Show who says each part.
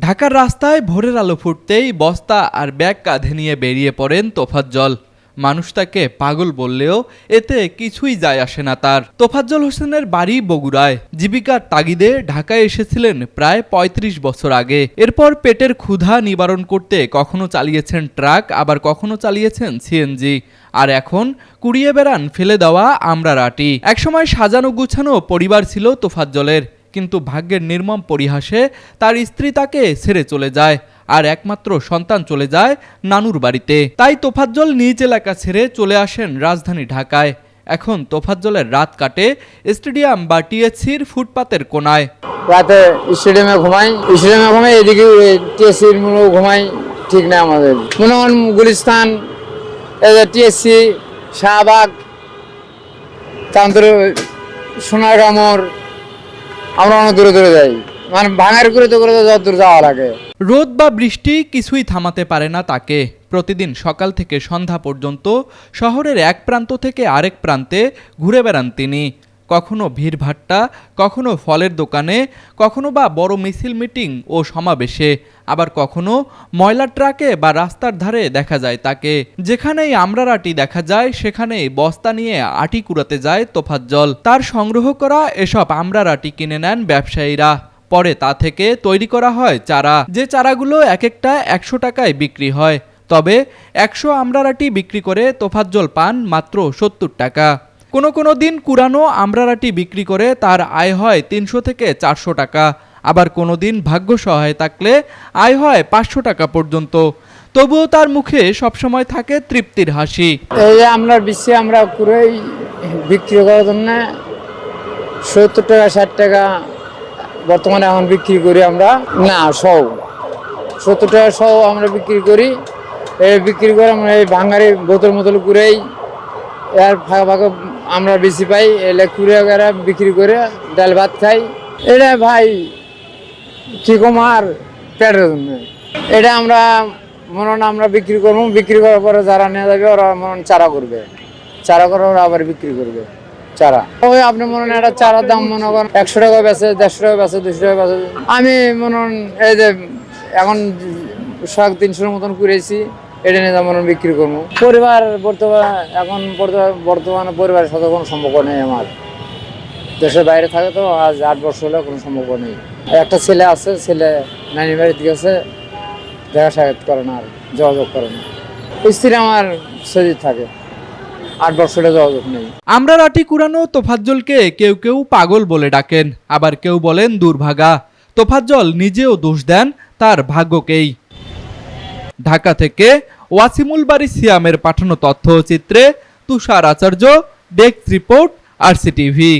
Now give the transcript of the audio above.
Speaker 1: ঢাকার রাস্তায় ভোরের আলো ফুটতেই বস্তা আর ব্যাগ কাঁধে নিয়ে বেরিয়ে পড়েন তোফাজ্জল মানুষ তাকে পাগল বললেও এতে কিছুই যায় আসে না তার। তোফাজ্জল হোসেনের বাড়ি বগুড়ায়। জীবিকার তাগিদে ঢাকায় এসেছিলেন প্রায় ৩৫ বছর আগে। এরপর পেটের ক্ষুধা নিবারণ করতে কখনো চালিয়েছেন ট্রাক, আবার কখনো চালিয়েছেন সিএনজি। আর এখন কুড়িয়ে বেড়ান ফেলে দেওয়া আমরা রাটি একসময় সাজানো গুছানো পরিবার ছিল তোফাজ্জলের কিন্তু ভাগ্যের নির্মম পরিহাসে তার স্ত্রী তাকে ছেড়ে চলে যায়, আর একমাত্র সন্তান চলে যায় নানুর বাড়িতে। তাই তোফাজ্জল নিজ এলাকা ছেড়ে চলে আসেন রাজধানী ঢাকায়। এখন তোফাজ্জলের রাত কাটে, স্টেডিয়াম বা টিএসসির ফুটপাতের কোনায়।
Speaker 2: রাতে স্টেডিয়ামে ঘুমাই স্টেডিয়ামে ঘুমাই, এদিকে টিএসসির মূল ঘুমাই, ঠিক না আমাদের। মনে হন গুলিস্তান টিএসসি, শাহবাগ, তারপরে সোনার কামড় আমরা অনেক দূরে দূরে যাই। মানে ভাঙার করে তো করে যত দূর যাওয়া লাগে।
Speaker 1: রোদ বা বৃষ্টি কিছুই থামাতে পারে না তাকে। প্রতিদিন সকাল থেকে সন্ধ্যা পর্যন্ত শহরের এক প্রান্ত থেকে আরেক প্রান্তে ঘুরে বেড়ান তিনি। কখনো ভিড়ভাট্টা কখনো ফলের দোকানে, কখনো বা বড় মিছিল মিটিং ও সমাবেশে। আবার কখনো ময়লা ট্রাকে বা রাস্তার ধারে দেখা যায় তাকে। যেখানেই আমরার আটি দেখা যায়, সেখানেই বস্তা নিয়ে আটি কুড়াতে যায় তোফাজ্জল তার সংগ্রহ করা এসব আমরার আটি কিনে নেন ব্যবসায়ীরা। পরে তা থেকে তৈরি করা হয় চারা। যে চারাগুলো এক একটা একশো টাকায় বিক্রি হয়। তবে একশো আমরারাটি বিক্রি করে তোফাজ্জল পান মাত্র সত্তর টাকা। কোনো কোনো দিন কুরানো আমরারাটি বিক্রি করে তার আয় হয় তিনশো থেকে চারশো টাকা। আবার কোনো দিন ভাগ্য সহায় থাকলে আয় হয় পাঁচশো টাকা পর্যন্ত। তবুও তার মুখে সবসময় থাকে তৃপ্তির হাসি।
Speaker 2: এই আমরা বিশ্বে আমরা পুরোই বিক্রি করার জন্য সত্তর টাকা, ষাট টাকা বর্তমানে এখন বিক্রি করি আমরা। না সহ সত্তর টাকা সহ আমরা বিক্রি করি। এই বিক্রি করে আমরা এই ভাঙারি বোতল মোতল করেই। এর ফাঁকা ফাঁকা আমরা বেশি পাই। এলে কুড়ে বিক্রি করে ডাল ভাত খাই। এটা ভাই কি কমার পেটের জন্য। এটা আমরা মনে আমরা বিক্রি করব, বিক্রি করার পরে যারা নিয়ে যাবে ওরা মনে চারা করবে। চারা করে ওরা আবার বিক্রি করবে, চারা। ওই আপনি মনে হয় একটা চারার দাম মনে করেন একশো টাকা বেছে দেড়শো টাকা বেছে দুশো টাকা বেছে আমি মনে এই যে এখন শাক তিনশোর মতন করেছি এটা নিয়ে যেমন বিক্রি করব। পরিবার বর্তমান এখন বর্তমানে পরিবারের সাথে কোনো সম্পর্ক নেই আমার। দেশের বাইরে থাকে তো আজ আট বছর হলে, কোনো সম্পর্ক নেই। একটা ছেলে আছে, ছেলে নানি বাড়িতে গেছে, দেখা সাক্ষাৎ করে না আর, যোগাযোগ করে না। স্ত্রী আমার সজিত থাকে, আট যোগাযোগ নেই।
Speaker 1: আমরা রাটি কুরানো তোফাজ্জলকে কেউ কেউ পাগল বলে ডাকেন, আবার কেউ বলেন দুর্ভাগা। তোফাজ্জল নিজেও দোষ দেন, তার ভাগ্যকেই। ঢাকা থেকে ওয়াসিমুল বাড়ি সিয়ামের পাঠানো তথ্যচিত্রে Tushar Acharya, desk report, RCTV.